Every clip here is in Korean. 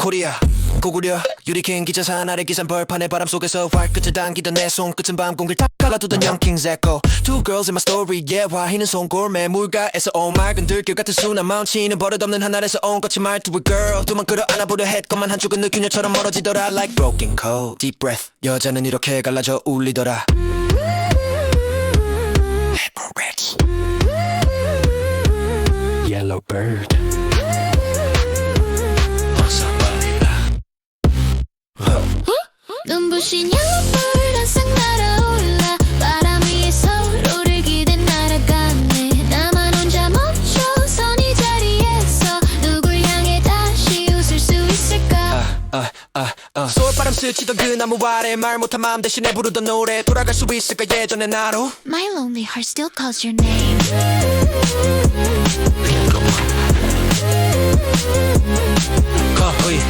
코리아 고구려 유리캔 기차산 아래 기산 벌판에 바람 속에서 활끝을 당기던 내 손끝은 밤 공기를 탁 갈라두던 young king's echo. Two girls in my story yeah 화희는 손골매. 물가에서 온 맑은 들길 같은 순한 마음치는 버릇없는 하늘에서 온 거친 말투의 girl. 두만 끌어 안아보려 했건만 한쪽은 느끼녀처럼 멀어지더라. Like broken code deep breath. 여자는 이렇게 갈라져 울리더라 솔바람 스치던 그 나무 아래 말 못한 마음 대신에 부르던 노래. 돌아갈 수 있을까 예전의 나로? My lonely heart still calls your name. 거의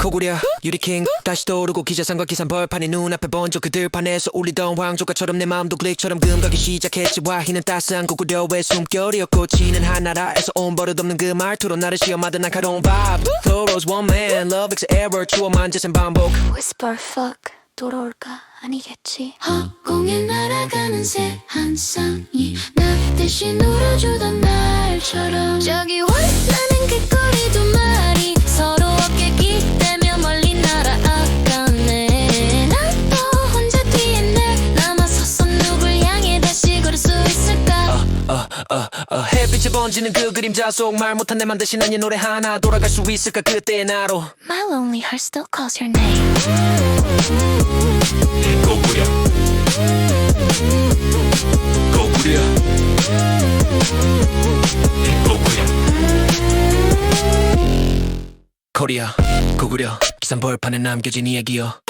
코구려 유리킹 다시 떠오르고 기자상과 기산 벌판이 눈앞에 번져 그 들 판에서 울리던 왕조가처럼 내 마음도 클릭처럼 금가기 시작했지. 와희는 따스한 고구려의 숨결이었고 치는 하나라에서 온 버릇없는 그 말투로 나를 시험하던 날카로운 vibe. Thorough's one man love X error 추억만 재생 반복. Whisper fuck 돌아올까? 아니겠지. 허공에 날아가는 새 한 쌍이 나 대신 울어주던 날처럼. 저기 원 번지는 그 그림자 속 말 못한 내만 대신 한 이 노래 하나 돌아갈 수 있을까? 그때의 나로. My lonely heart still calls your name. 고구려. 고구려. 고구려. 코리아 고구려. 기산 벌판에 남겨진 이야기여.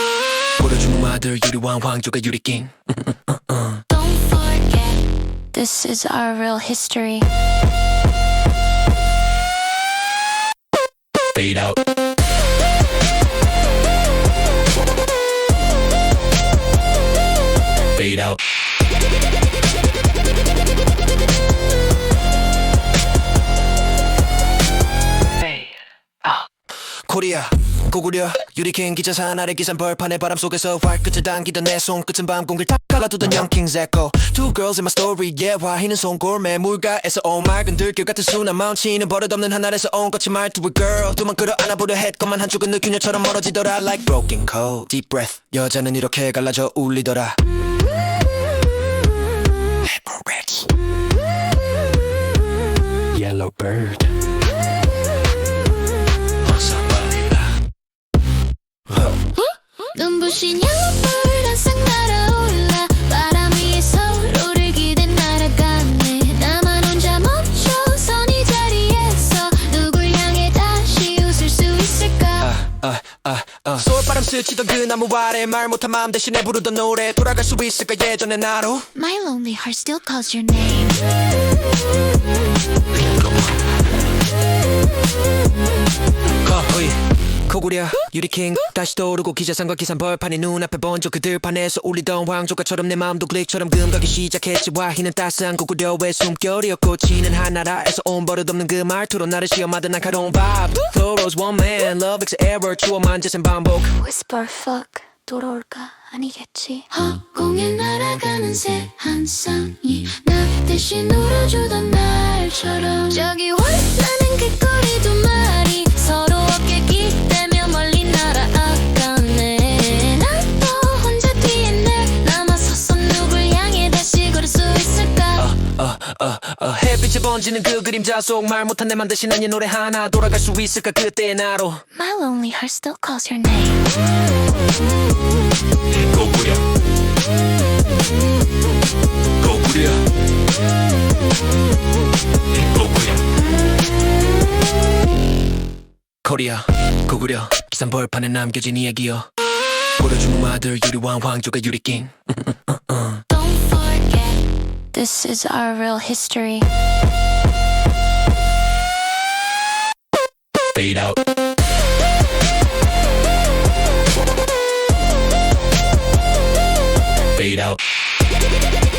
보여주는 아들 유리왕 황조가 유리킹 Don't forget This is our real history Fade out Fade out 코리아 고구려. 유리캔 기차산 아래 기산 벌판에 바람 속에서 활끝을 당기던 내 손끝은 밤 공기를 탁 갈라두던 young king's echo. Two girls in my story yeah 화희는 손골매 물가에서 온 맑은 들길 같은 순한 마음치는 버릇없는 하늘에서 온 거친 말투의 girl. 두만 끌어 안아보려 했건만 한쪽은 느끼녀처럼 멀어지더라. Like broken code deep breath. 여자는 이렇게 갈라져 울리더라. Yellow bird 눈부신 옐로불 한상 날아올라 바람 위에 서로를 기대 날아가네. 나만 혼자 멈춰 선 이 자리에서 누굴 향해 다시 웃을 수 있을까? 아, 아, 아. 솔바람 스치던 그 나무 아래 말 못한 마음 대신에 부르던 노래 돌아갈 수 있을까 예전의 나로? My lonely heart still calls your name 코구려. 유리킹. 다시 떠오르고 기자상과 기산 벌판이 눈앞에 번져 그 들 판에서 울리던 왕조가처럼 내 마음도 클릭처럼 금가기 시작했지. 와희는 따스한 고구려의 숨결이었고 치는 하나라에서 온 버릇없는 그 말투로 나를 시험하던 날카로운 vibe Thorough's one man love X error 추억만 재생 반복. Whisper fuck 돌아올까? 아니겠지. 허공에 날아가는 새 한 쌍이 나 대신 울어주던 날처럼. 저기 원하 번지는 그 그림자 속 말 못한 내만 대신한 이 노래 하나 돌아갈 수 있을까? 그때의 나로. My lonely heart still calls your name. 고구려. 고구려. 고구려. 코리아 고구려. 기산 벌판에 남겨진 이야기여. 보여주는 아들 유리왕 황조가 forget This is our real history out